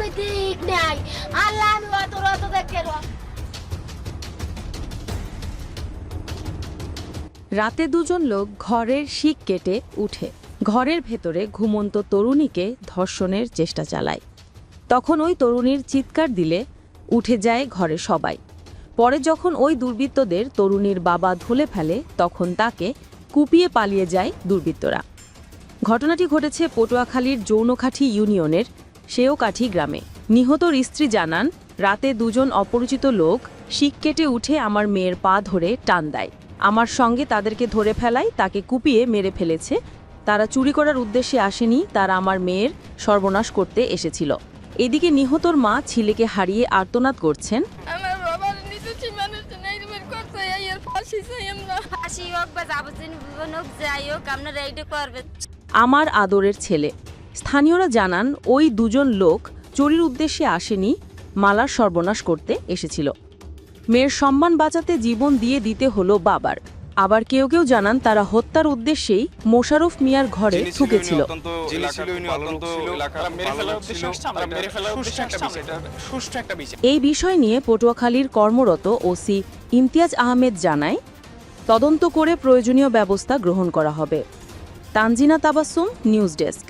আমি ঠিক নাই। আল্লাহ আমি অত রত রাতে দুজন লোক ঘরের শিক কেটে উঠে। ঘরের ভেতরে ঘুমন্ত তরুণীকে ধর্ষণের চেষ্টা চালায়। তখন ওই তরুণীর চিৎকার দিলে উঠে যায় ঘরে সবাই। পরে যখন ওই দুর্বৃত্তদের তরুণীর বাবা ধুলে ফেলে, তখন তাকে কুপিয়ে পালিয়ে যায় দুর্বৃত্তরা। ঘটনাটি ঘটেছে পটুয়াখালীর যৌনকাঠি ইউনিয়নের শেওকাঠি গ্রামে। নিহতর স্ত্রী জানান রাতে দুজন অপরিচিত লোক শিক কেটে উঠে আমার মেয়ের পা ধরে টান দেয়। আমার সঙ্গে তাদেরকে ধরে ফেলায় তাকে কুপিয়ে মেরে ফেলেছে। তারা চুরি করার উদ্দেশ্যে আসেনি তারা আমার মেয়ের সর্বনাশ করতে এসেছিল। এদিকে নিহতর মা ছেলেকে হারিয়ে আর্তনাদ করছেন। আমার আদরের ছেলে। স্থানীয়রা জানান ওই দুজন লোক চুরির উদ্দেশ্যে আসেনি মালার সর্বনাশ করতে এসেছিল। মেয়ের সম্মান বাঁচাতে জীবন দিয়ে দিতে হলো বাবার। আবার কেউ কেউ জানান তারা হত্যার উদ্দেশ্যেই মোশারফ মিয়ার ঘরে ঢুকেছিল। এই বিষয় নিয়ে পটুয়াখালীর কর্মরত ওসি ইমতিয়াজ আহমেদ জানায় তদন্ত করে প্রয়োজনীয় ব্যবস্থা গ্রহণ করা হবে। Tanjina Tabassum news desk.